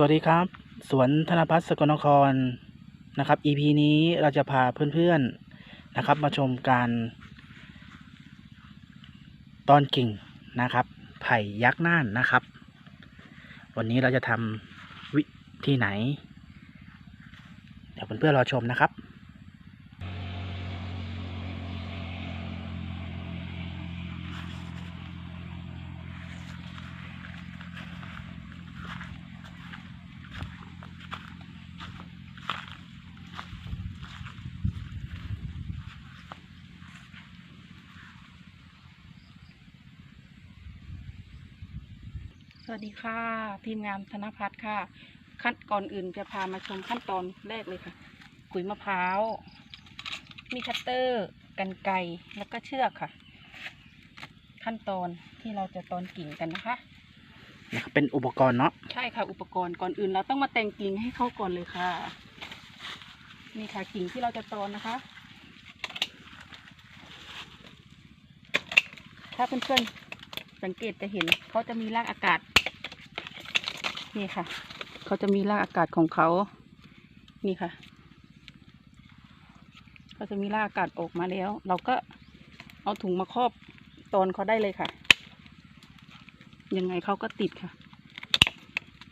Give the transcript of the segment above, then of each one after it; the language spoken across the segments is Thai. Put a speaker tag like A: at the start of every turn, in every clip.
A: สวัสดีครับ สวนธนพัฒน์สกลนครนะครับ EP นี้เราจะพาเพื่อนๆนะครับ มาชมการตอนกิ่งนะครับ ไผ่ยักษ์น่านนะครับ วันนี้เราจะทำวิธีไหน เดี๋ยวเพื่อนๆรอชมนะครับ
B: สวัสดีค่ะ ทีมงานธนพัฒน์ค่ะ ขั้นก่อนอื่นจะพามาชมขั้นตอนแรกเลยค่ะขุยมะพร้าว มีคัตเตอร์กันไกรแล้วก็เชือกค่ะ ขั้นตอนที่เราจะตอนกิ่งกันนะคะ
A: นะครับเป็นอุปกรณ์เนาะ
B: ใช่ค่ะ อุปกรณ์ก่อนอื่นเราต้องมาแต่งกิ่งให้เขาก่อนเลยค่ะ นี่ค่ะกิ่งที่เราจะตอนนะคะ ถ้าเพื่อนๆสังเกตจะเห็นเขาจะมีรากอากาศ นี่ค่ะ เขาจะมีรากอากาศของเขา นี่ค่ะ เขาจะมีรากอากาศออกมาแล้ว เราก็เอาถุงมาครอบตอนเขาได้เลยค่ะ ยังไงเขาก็ติดค่ะ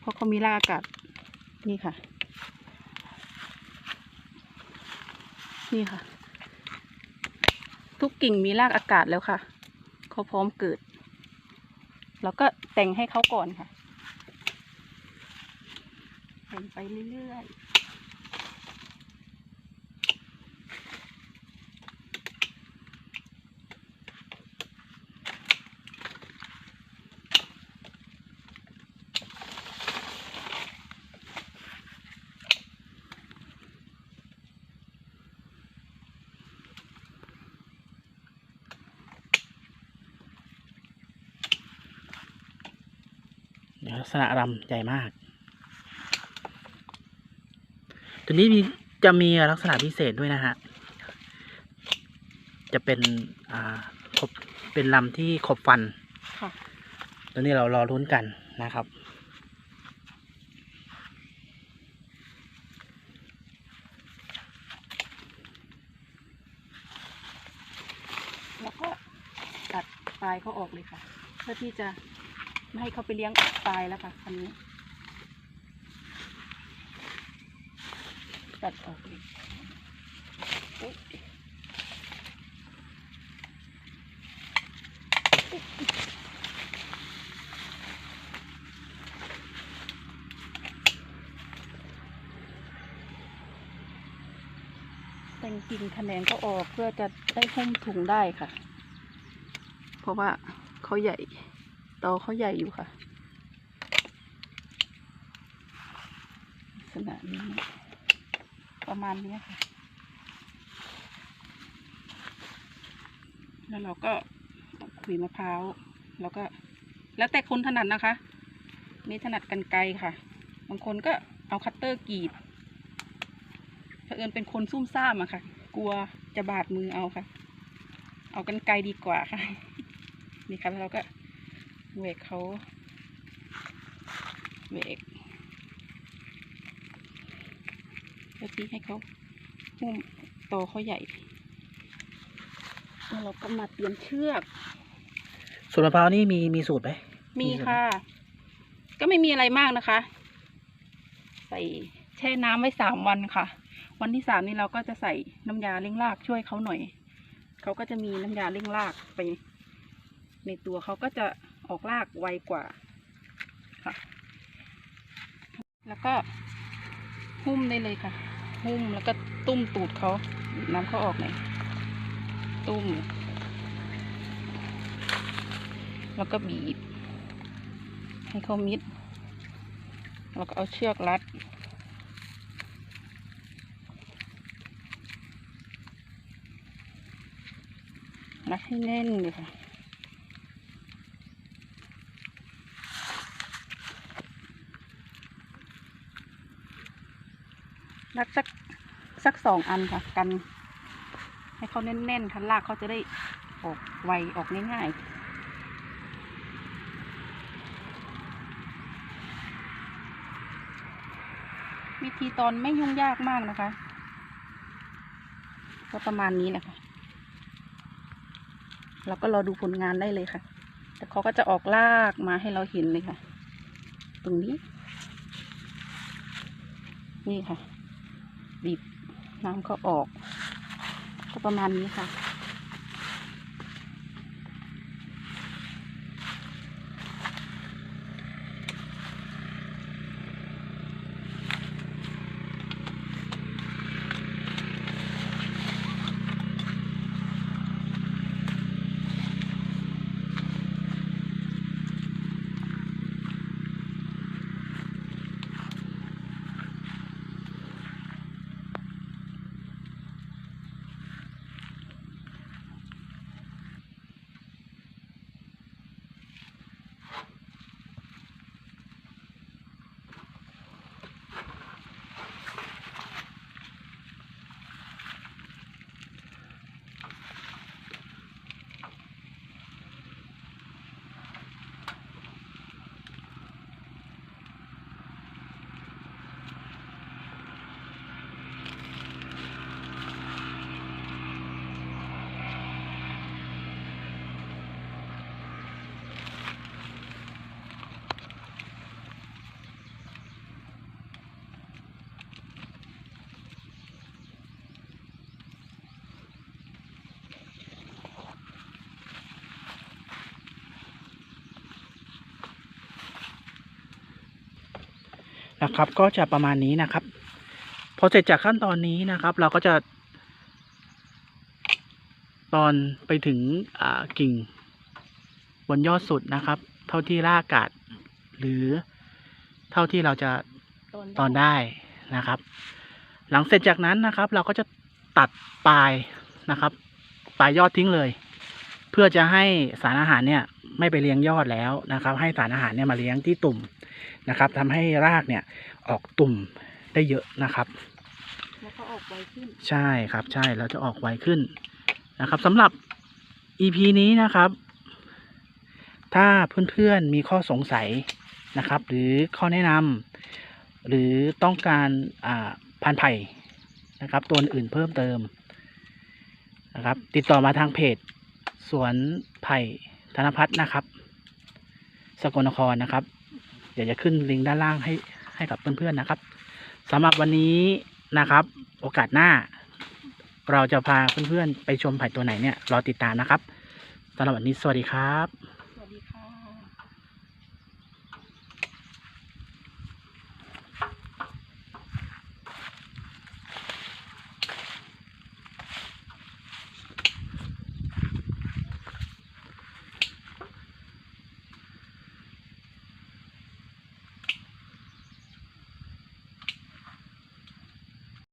B: เพราะเขามีรากอากาศ นี่ค่ะ นี่ค่ะ ทุกกิ่งมีรากอากาศแล้วค่ะ เขาพร้อมเกิด เราก็แต่งให้เขาก่อนค่ะ แต่งไปเรื่อย
A: ลักษณะรำใหญ่มาก ตัวนี้มีจะมีลักษณะพิเศษด้วยนะฮะ จะเป็นอ่าขบเป็นลำที่ขบฟัน
B: ค่ะ
A: ตัวนี้เรารอรุ้นกันนะครับ
B: แล้วก็ตัดปลายเขาออกเลยค่ะ เพื่อที่จะไม่ให้เขาไปเลี้ยงปลายแล้วค่ะคันนี้ัดออกแต่งกิ่งแขนงเขาออกเพื่อจะได้หุ้มถุงได้ค่ะ เพราะว่าเขาใหญ่ตอเขาใหญ่อยู่ค่ะลักษณะนี้ ประมาณนี้ค่ะ แล้วเราก็ขุยมะพร้าวแล้วก็ แล้วแต่คนถนัดนะคะ นี่ถนัดกันไกลค่ะ บางคนก็เอาคัตเตอร์กรีดเผอิญเป็นคนซุ่มซ่ามอะค่ะ กลัวจะบาดมือเอาค่ะ เอากันไกลดีกว่าค่ะ นี่ค่ะแล้วเราก็เวกเขาเวก เพื่อที่ให้เขาหุ้มโตเขาใหญ่แล้วเราก็มาเตรียมเชือก
A: ส่วนมะพร้าวนี่มีมีสูตรไหม
B: มี
A: มีใช่ไหม
B: ค่ะ ก็ไม่มีอะไรมากนะคะ ใส่แช่น้ำไว้สามวันค่ะ วันที่สามนี่เราก็จะใส่น้ำยาเร่งรากช่วยเขาหน่อย เขาก็จะมีน้ำยาเร่งรากไป ในตัวเขาก็จะออกรากไวกว่าค่ะ แล้วก็หุ้มได้เลยค่ะ หุ้มแล้วก็ตุ้มตูดเขาน้ำเขาออกหน่อยตุ้ม แล้วก็บีบ ให้เขามิด แล้วก็เอาเชือกรัด รัดให้แน่นเลยค่ะรัดสัก สองอันค่ะ กัน ให้เขาแน่นๆค่ะลากเขาจะได้ออกไวออกง่ายๆวิธีตอนไม่ยุ่งยากมากนะคะ ก็ประมาณนี้แหละค่ะเราก็รอดูผลงานได้เลยค่ะ แต่เขาก็จะออกลากมาให้เราเห็นเลยค่ะ ตรงนี้ นี่ค่ะบีบ น้ำก็ออก ก็ประมาณนี้ค่ะ
A: นะครับ ก็จะประมาณนี้นะครับ พอเสร็จจากขั้นตอนนี้นะครับ เราก็จะ ตอนไปถึงกิ่ง บนยอดสุดนะครับ เท่าที่รากอากาศหรือเท่าที่เราจะตอนได้นะครับ หลังเสร็จจากนั้นนะครับ เราก็จะตัดปลายนะครับ ปลายยอดทิ้งเลย เพื่อจะให้สารอาหารเนี่ยไม่ไปเลี้ยงยอดแล้วนะครับ ให้สารอาหารเนี่ยมาเลี้ยงที่ตุ่มนะครับทำให้รากเนี่ยออกตุ่มได้เยอะนะครับ
B: แล้วก็ออกไวขึ้น
A: ใช่ครับ ใช่แล้วจะออกไวขึ้นนะครับสำหรับ EP นี้นะครับ ถ้าเพื่อนๆมีข้อสงสัยนะครับ หรือข้อแนะนำหรือต้องการอ่าพันธุ์ไผ่นะครับ ตัวอื่นเพิ่มเติมนะครับ ติดต่อมาทางเพจ สวนไผ่ธนพัฒน์นะครับ สกลนครนะครับ เดี๋ยวจะขึ้นลิงก์ด้านล่างให้ให้กับเพื่อนๆนะครับสำหรับวันนี้นะครับ โอกาสหน้า เราจะพาเพื่อนๆไปชมไผ่ตัวไหนเนี่ยรอติดตามนะครับสำหรับวันนี้สวัสดีครับ